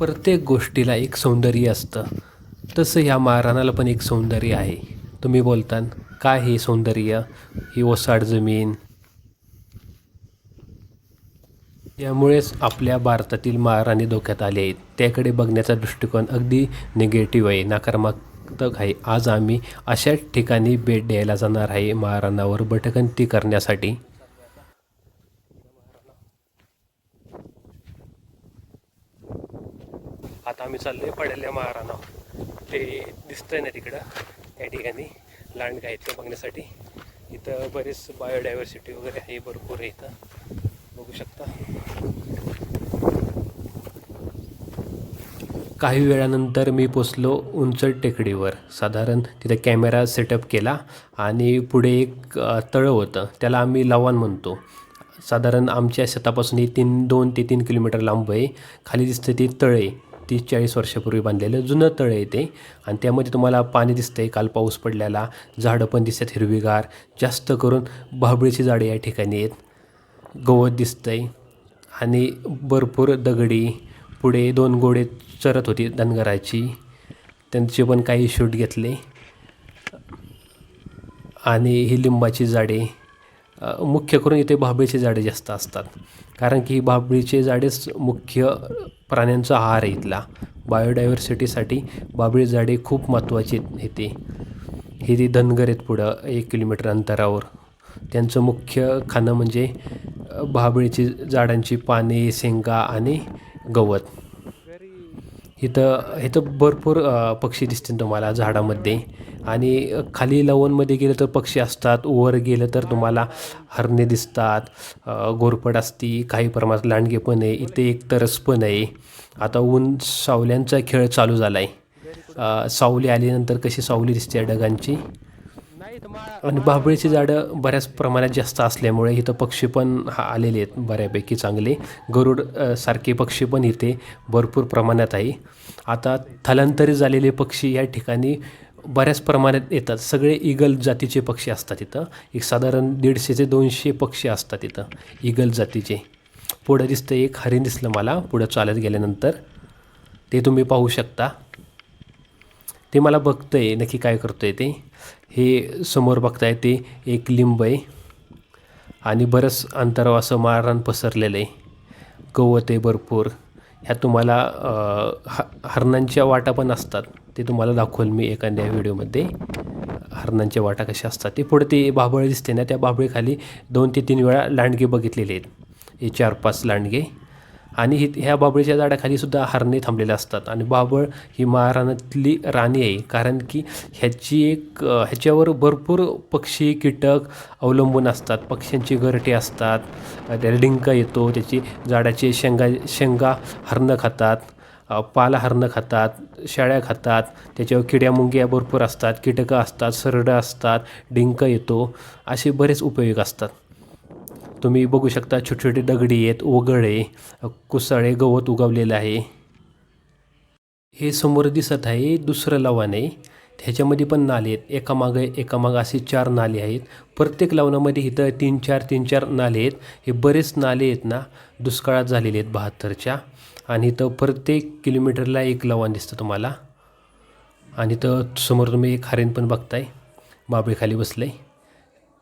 प्रत्येक गोष्टीला एक सौंदर्य असतं. तसं ह्या महाराणाला पण एक सौंदर्य आहे. तुम्ही बोलता काय हे सौंदर्य? ही ओसाड जमीन. यामुळेच आपल्या भारतातील महाराणी धोक्यात आले आहेत. त्याकडे बघण्याचा दृष्टिकोन अगदी निगेटिव्ह आहे. नकारात्मक आहे. आज आम्ही अशाच ठिकाणी भेट द्यायला जाणार आहे. महाराणावर भटकंती करण्यासाठी. आता आम्ही चाललो आहे पडल्या महाराणा ते दिसतंय ना तिकडं त्या ठिकाणी लांडगा आहेत ते बघण्यासाठी. इथं बरेच बायोडायव्हर्सिटी वगैरे आहे भरपूर आहे इथं. बघू शकता. काही वेळानंतर मी पोचलो उंच टेकडीवर. साधारण तिथं कॅमेरा सेटअप केला आणि पुढे एक तळं होतं. त्याला आम्ही लवान म्हणतो. साधारण आमच्या शेतापासून हे तीन दोन ते तीन किलोमीटर लांब आहे. खाली दिसतं ते तळे. तीस चाळीस वर्षापूर्वी बांधलेलं जुनं तळं आहे ते. आणि त्यामध्ये तुम्हाला पाणी दिसतंय काल पाऊस पडलेला झाडं पण दिसतात हिरवीगार. जास्त करून भाबळीची झाडे या ठिकाणी आहेत. गवत दिसतंय. आणि भरपूर दगडी पुढे दोन घोडे चरत होती धनगराची. त्यांचे पण काही शूट घेतले. आणि ही लिंबाची झाडे. मुख्य करून इथे भाबळीचे झाडे जास्त असतात. कारण की ही भाबळीचे झाडेच मुख्य प्राण्यांचा आहार आहे इथला. बायोडायव्हर्सिटीसाठी बाबळी झाडे खूप महत्त्वाची येते. हे ते धनगर आहेत पुढं एक किलोमीटर अंतरावर त्यांचं मुख्य खाणं म्हणजे भाबळीची झाडांची पाने शेंगा आणि गवत. इथं इथं भरपूर पक्षी दिसतील तुम्हाला झाडामध्ये. आणि खाली लवणमध्ये गेलं तर पक्षी असतात वर गेलं तर तुम्हाला हरणे दिसतात गोरपड घोरपड असती काही प्रमाणात लांडगे पण आहे इथे एक तरस पण आहे. आता ऊन सावल्यांचा खेळ चालू झाला आहे सावली आल्यानंतर कशी सावली दिसते या ढगांची? आणि बाभळीची झाडं बऱ्याच प्रमाणात जास्त असल्यामुळे इथं पक्षी पण हा आलेले आहेत बऱ्यापैकी चांगले. गरुड सारखे पक्षी पण इथे भरपूर प्रमाणात आहे. आता स्थलांतरित झालेले पक्षी या ठिकाणी बऱ्याच प्रमाणात येतात. सगळे इगल जातीचे पक्षी असतात इथं. एक साधारण दीडशे ते दोनशे पक्षी असतात इथं इगल जातीचे. पुढं दिसतं एक हरिण दिसलं मला. पुढं चालत गेल्यानंतर ते तुम्ही पाहू शकता. ते मला बघतं आहे नक्की काय करतोय ते. हे समोर बघताय ते एक लिंब आहे. आणि बरंच अंतरावर असं मारण पसरलेलं आहे. गवत आहे भरपूर. ह्या तुम्हाला ह हरणांच्या वाटा पण असतात. ते तुम्हाला दाखवल मी एखाद्या व्हिडिओमध्ये. हरणांच्या वाटा कशा असतात. ते पुढे ते बाभळ दिसते ना त्या बाभळीखाली दोन ते तीन वेळा लांडगे बघितलेले आहेत. हे चार पाच लांडगे. आणि ही ह्या बाबळीच्या झाडाखाली सुद्धा हरणे थांबलेले असतात. आणि बाबळ ही महाराणातली राणी आहे. कारण की ह्याची एक ह्याच्यावर भरपूर पक्षी कीटक अवलंबून असतात. पक्ष्यांची गरटे असतात. त्याला डिंक येतो. त्याची झाडाचे शेंगा शेंगा हरणं खातात. पाला हरणं खातात. शेळ्या खातात. त्याच्यावर किड्या मुंग्या भरपूर असतात. कीटकं असतात. सरडं असतात. डिंक येतो. असे बरेच उपयोग असतात. तुम्ही बघू शकता छोटे छोटे दगडी आहेत ओगळ आहे कुसाळे गवत उगवलेलं आहे. हे समोर दिसत आहे दुसरं लवाण आहे ह्याच्यामध्ये पण नाले आहेत. एकामागे एकामागं असे चार नाले आहेत. प्रत्येक लावणामध्ये इथं तीन चार तीन चार नाले आहेत. हे बरेच नाले आहेत ना दुष्काळात झालेले आहेत बहात्तरच्या. आणि इथं प्रत्येक किलोमीटरला एक लवाण दिसतं तुम्हाला. आणि इथं समोर तुम्ही एक हरेण पण बघताय. बाबळीखाली बसलं आहे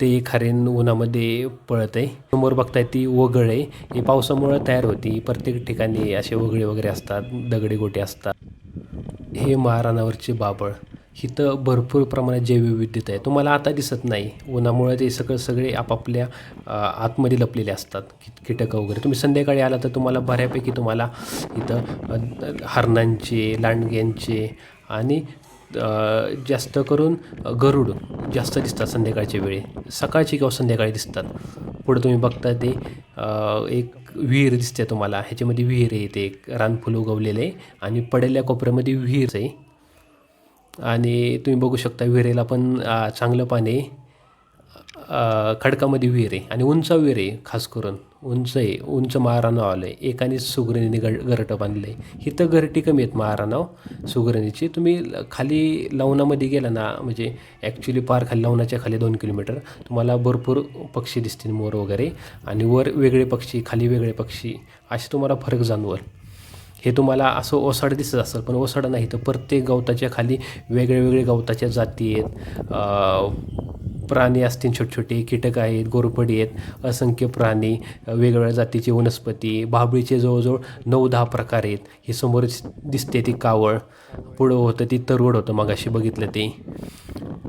ते एक उन्हामध्ये पळत आहे समोर बघताय ती वगळ. आहे ही पावसामुळं तयार होती. प्रत्येक ठिकाणी असे वगळे वगैरे असतात. दगडे गोटे असतात. हे महाराणावरचे बाबळ. इथं भरपूर प्रमाणात जैवविविधता आहे. तुम्हाला आता दिसत नाही. उन्हामुळे ते सगळं सगळे आपापल्या आतमध्ये लपलेले असतात. किट कीटकं वगैरे. तुम्ही संध्याकाळी आला तर तुम्हाला बऱ्यापैकी तुम्हाला इथं हरणांचे लांडग्यांचे आणि जास्त करून गरुड जास्त दिसतात संध्याकाळच्या वेळी. सकाळची किंवा संध्याकाळी दिसतात. पुढे तुम्ही बघता ते एक विहीर दिसते तुम्हाला. ह्याच्यामध्ये विहीर आहे ते एक रानफुल उगवलेलं आहे आणि पडलेल्या कोपऱ्यामध्ये विहीर आहे. आणि तुम्ही बघू शकता विहिरीला पण चांगलं पाणी आहे. खडकामध्ये विहीर आहे आणि उंच विहीर आहे खास करून उंच आहे उंच महाराणाव आलं आहे एकाने सुगरणीने ग घरटं बांधलं आहे इथं घरटी कमी आहेत महाराणाव हो, सुगरणीची. तुम्ही ल- खाली लवणामध्ये गेला ना म्हणजे ॲक्च्युली पार खाली लवणाच्या खाली दोन किलोमीटर तुम्हाला भरपूर पक्षी दिसतील मोर वगैरे. आणि वर वेगळे पक्षी खाली वेगळे पक्षी असे तुम्हाला फरक जाणवल. हे तुम्हाला असं ओसाड दिसत असेल पण ओसाड नाही. तर प्रत्येक गवताच्या खाली वेगळे वेगळे गवताच्या जाती आहेत. प्राणी असतील छोटे छोटे कीटक आहेत गोरपडी आहेत असंख्य प्राणी वेगवेगळ्या जातीचे वनस्पती बाबळीचे जवळजवळ नऊ दहा प्रकार आहेत. हे समोर दिसते ती कावळ. पुढं होतं ती तरवड होतं मगाशी बघितलं ते.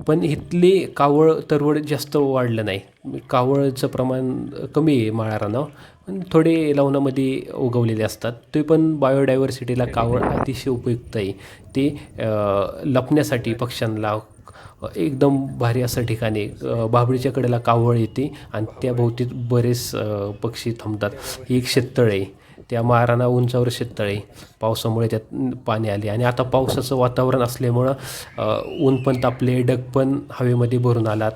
पण इथली कावळ तरवड जास्त वाढलं नाही. कावळचं प्रमाण कमी आहे माळारानं. पण थोडे लवणामध्ये उगवलेले असतात. ते पण बायोडायव्हर्सिटीला कावळ अतिशय उपयुक्त आहे. ते लपण्यासाठी पक्ष्यांना एकदम भारी असं ठिकाणी बाबळीच्या कडेला कावळ येते आणि त्याभोवती बरेच पक्षी थांबतात. ही एक शेततळ आहे. त्या महाराणा उंचावर शेततळ आहे. पावसामुळे त्यात पाणी आले आणि आता पावसाचं वातावरण असल्यामुळं ऊन पण तापले डग पण हवेमध्ये भरून आलात.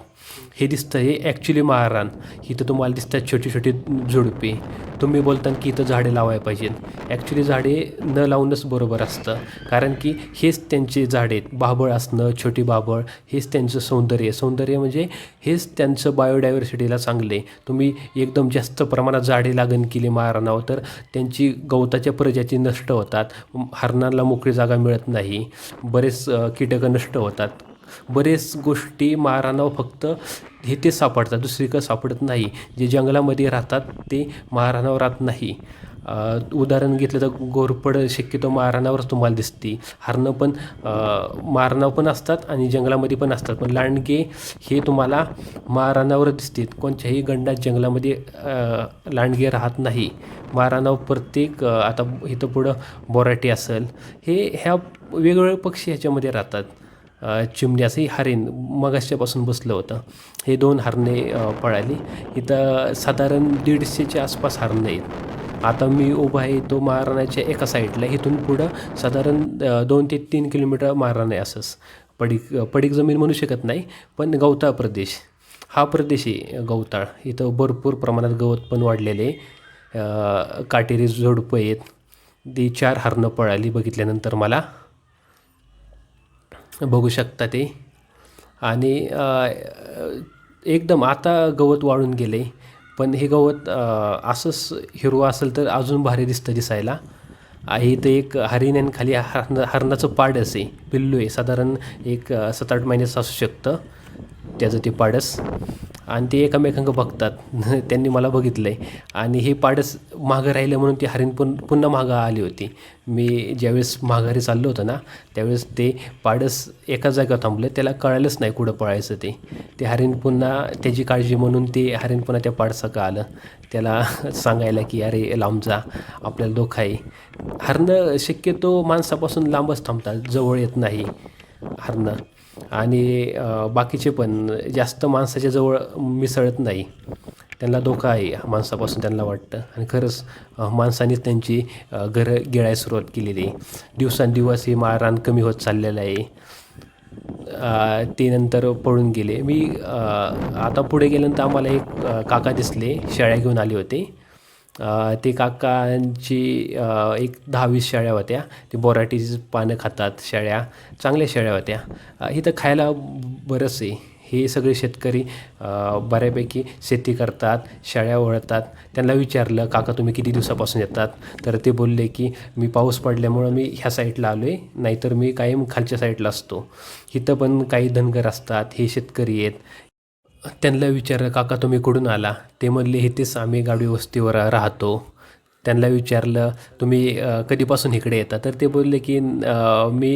हे दिसतं हे ॲक्च्युली महाराण इथं तुम्हाला दिसतात छोटी छोटी झुडपे. तुम्ही बोलताना की इथं झाडे लावायला पाहिजेत ॲक्च्युली झाडे न लावूनच बरोबर असतं. कारण की हेच त्यांचे झाडे आहेत. बाभळ असणं छोटी बाभळ हेच त्यांचं सौंदर्य. सौंदर्य म्हणजे हेच त्यांचं बायोडायव्हर्सिटीला चांगले तुम्ही एकदम जास्त प्रमाणात झाडे लागण केली महाराणावर तर त्यांची गवताच्या प्रजाती नष्ट होतात. हरणांना मोकळी जागा मिळत नाही. बरेच कीटकं नष्ट होतात. बरेच गोष्टी महाराणावर फक्त हे ते सापडतात दुसरीकडे सापडत नाही. जे जंगलामध्ये राहतात ते महाराणावर राहत नाही. उदाहरण घेतलं तर घोरपड शक्यतो महाराणावरच तुम्हाला दिसते. हरणं पण मारणाव पण असतात आणि जंगलामध्ये पण असतात. पण लांडगे हे तुम्हाला महाराणावर दिसतात कोणत्याही गंडात जंगलामध्ये लांडगे राहत नाही. महाराणाव प्रत्येक आता इथं पुढं बोराटी असेल हे ह्या वेगवेगळे पक्षी ह्याच्यामध्ये राहतात. चिमण्यासही चिमण्याचंही हरिण बसलं होतं. हे दोन हरणे पळाली. इथं साधारण दीडशेच्या आसपास हरणं आहेत. आता मी उभा आहे तो महाराणाच्या एका साईडला. इथून पुढं साधारण दोन ते तीन किलोमीटर महाराण आहे असंच. पडीक पडीक जमीन म्हणू शकत नाही पण गवताळ प्रदेश. हा प्रदेश आहे गवताळ. इथं भरपूर प्रमाणात गवत पण वाढलेले आहे. काटेरी झोडपं आहेत. ती चार हरणं पळाली बघितल्यानंतर मला. बघू शकता ते. आणि एकदम आता गवत वाळून गेले. पण हे गवत असंच हिरवं असेल तर अजून भारी दिसतं दिसायला. आ, इथं एक हरिण आणि खाली हरण हरणाचं पाडस आहे. पिल्लू आहे. साधारण एक सात आठ महिन्याचं असू शकतं त्याचं ते पाडस. आणि ते एकमेकांक बघतात. त्यांनी मला बघितलं आहे आणि हे पाडस मागं राहिलं म्हणून ती हरिण पण पुन्हा मागं आली होती. मी ज्यावेळेस माघारी चाललो होतो ना त्यावेळेस ते पाडस एका जागेवर थांबलं. त्याला कळालंच नाही कुठं पळायचं ते. ते हरिण पुन्हा त्याची काळजी म्हणून ते हरिण पुन्हा त्या पाडसाकं आलं. त्याला सांगायला की अरे लांब जा. आपल्याला धोका आहे. हरणं शक्यतो माणसापासून लांबच थांबतात. जवळ येत नाही हरणं. आणि बाकीचे पण जास्त माणसाच्या जवळ मिसळत नाही. त्यांना धोका आहे माणसापासून त्यांना वाटतं. आणि खरंच माणसानेच त्यांची घरं गिळायला सुरुवात केलेली आहे. दिवसांदिवस हे मारहाण कमी होत चाललेलं आहे. ते नंतर पळून गेले. मी आता पुढे गेल्यानंतर आम्हाला एक काका दिसले शाळा घेऊन आले होते. ते काकांची एक दहावीस शेळ्या होत्या. ते बोराटीची पानं खातात शेळ्या चांगल्या शेळ्या होत्या. इथं खायला बरंच आहे. हे सगळे शेतकरी बऱ्यापैकी शेती करतात शेळ्या वळतात. त्यांना विचारलं काका तुम्ही किती दिवसापासून येतात? तर ते बोलले की मी पाऊस पडल्यामुळं मी ह्या साईडला आलो आहे नाहीतर मी कायम खालच्या साईडला असतो. इथं पण काही धनगर असतात हे शेतकरी आहेत. त्यांना विचारलं काका तुम्ही कुठून आला? ते म्हणले इथेच आम्ही गाडी वस्तीवर राहतो. त्यांना विचारलं तुम्ही कधीपासून इकडे येता? तर ते बोलले की मी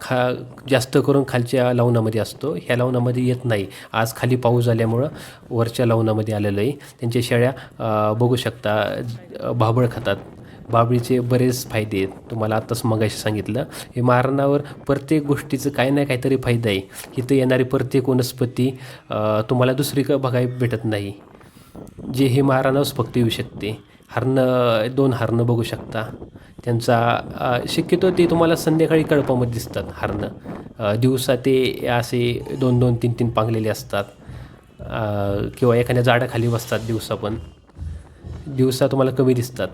खा जास्त करून खालच्या लावणामध्ये असतो. ह्या लावणामध्ये येत नाही. आज खाली पाऊस झाल्यामुळं वरच्या लावणामध्ये आलेलं आहे. त्यांच्या शेळ्या बघू शकता भाबळ खातात. बाबळीचे बरेच फायदे आहेत. तुम्हाला आत्ताच मगाशी सांगितलं हे मारणावर प्रत्येक गोष्टीचं काही ना काहीतरी फायदा आहे. इथं येणारी प्रत्येक वनस्पती तुम्हाला दुसरीकडे बघायला भेटत नाही. जे हे मारानाच फक्त येऊ शकते. हरणं दोन हरणं बघू शकता. त्यांचा शक्यतो ते तुम्हाला संध्याकाळी कळपामध्ये दिसतात हरणं. दिवसा ते असे दोन दोन तीन तीन पांगलेले असतात. किंवा एखाद्या झाडाखाली बसतात दिवसा पण. दिवसा तुम्हाला कमी दिसतात.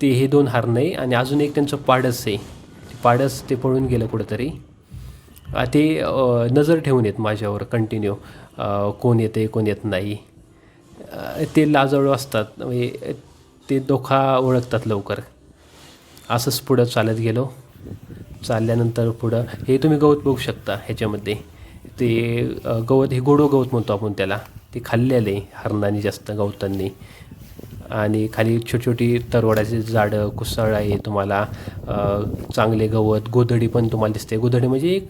ते हे दोन हरणं आहे आणि अजून एक त्यांचं पाडस आहे. ते पाडस ते पळून गेलं कुठंतरी. ते नजर ठेवून येत माझ्यावर कंटिन्यू कोण येते कोण येत नाही. ते लाजळू असतात. म्हणजे ते धोका ओळखतात लवकर. असंच पुढं चालत गेलो. चालल्यानंतर पुढं हे तुम्ही गवत बघू शकता ह्याच्यामध्ये. ते गवत हे गोडो गवत म्हणतो आपण त्याला. ते खाल्लेलं आहे हरणाने जास्त गवतांनी. आणि खाली छोटी छोटी तरवडाची झाडं कुसळ आहे तुम्हाला. चांगले गवत गोधडी पण तुम्हाला दिसते. गोधडी म्हणजे एक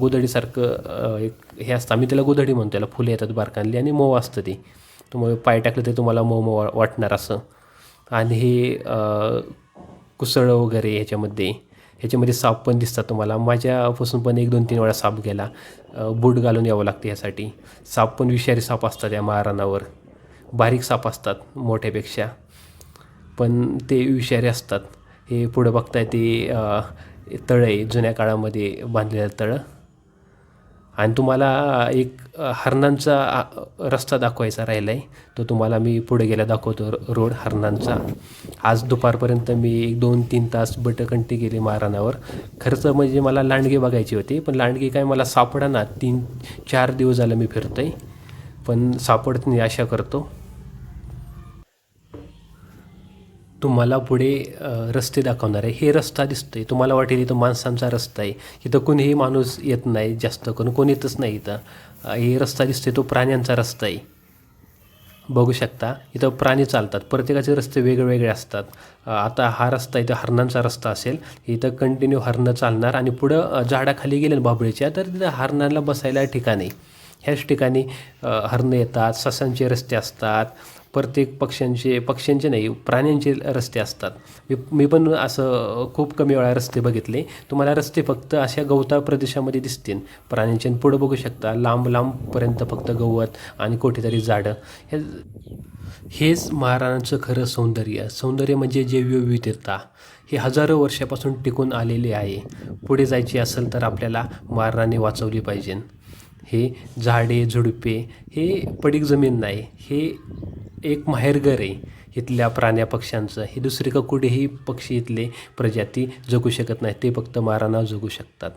गोधडीसारखं एक हे असतं. आम्ही त्याला गोधडी म्हणतो. त्याला फुले येतात बारकांली आणि मऊ असतं ते. तुम्हाला पाय टाकलं तर तुम्हाला मऊ मऊ वाटणार असं. आणि हे कुसळ वगैरे ह्याच्यामध्ये ह्याच्यामध्ये साप पण दिसतात तुम्हाला. माझ्यापासून पण एक दोन तीन वेळा साप गेला. बूट घालून यावं लागते यासाठी. साप पण विषारी साप असतात या महाराणावर. बारीक साप असतात मोठ्यापेक्षा. पण ते विषारी असतात. हे पुढं बघताय ते तळं आहे जुन्या काळामध्ये बांधलेलं तळं. आणि तुम्हाला एक हरणांचा रस्ता दाखवायचा राहिला आहे तो तुम्हाला मी पुढे गेला दाखवतो रोड हरणांचा. आज दुपारपर्यंत मी एक दोन तीन तास बटकंटी गेली मारानावर खर्च म्हणजे मला लांडगे बघायची होती पण लांडगे काय मला सापडा ना तीन चार दिवस झालं मी आहे पण सापडत नाही आशा करतो. तुम्हाला पुढे रस्ते दाखवणार आहे. हे रस्ता दिसतोय. तुम्हाला वाटेल इथं माणसांचा रस्ता आहे. इथं कोणीही माणूस येत नाही जास्त करून. कोणी येतच नाही इथं. हे रस्ता दिसतोय. तो प्राण्यांचा रस्ता आहे. बघू शकता. इथं प्राणी चालतात. प्रत्येकाचे रस्ते वेगवेगळे असतात. आता हा रस्ता इथं हरणांचा रस्ता असेल. इथं कंटिन्यू हरणं चालणार आणि पुढं झाडाखाली गेले बाबळीच्या तर तिथं हरणांना बसायला ठिकाण आहे. ह्याच ठिकाणी हरणं येतात. ससांचे रस्ते असतात. प्रत्येक पक्ष्यांचे पक्ष्यांचे नाही प्राण्यांचे रस्ते असतात. मी मी पण असं खूप कमी वेळा रस्ते बघितले. तुम्हाला रस्ते फक्त अशा गवताळ प्रदेशामध्ये दिसतील. प्राण्यांचे पुढं बघू शकता लांब लांबपर्यंत फक्त गवत आणि कुठेतरी झाडं. हे हेच महाराणाचं खरं सौंदर्य. सौंदर्य म्हणजे जैवविविधता हे हजारो वर्षापासून टिकून आलेले आहे. पुढे जायचे असेल तर आपल्याला महाराणी वाचवली पाहिजे. हे झाडे झुडपे हे पडीक जमीन नाही. हे एक माहेरघर आहे. इथल्या प्राण्या पक्ष्यांचं. हे दुसरे का कुठेही पक्षी इथले प्रजाती जगू शकत नाही ते फक्त माराना जगू शकतात.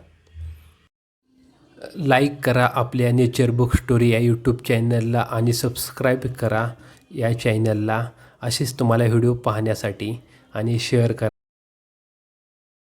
लाईक करा आपल्या नेचर बुक स्टोरी या यूट्यूब चॅनलला आणि सबस्क्राईब करा या चॅनलला असेच तुम्हाला व्हिडिओ पाहण्यासाठी आणि शेअर करा.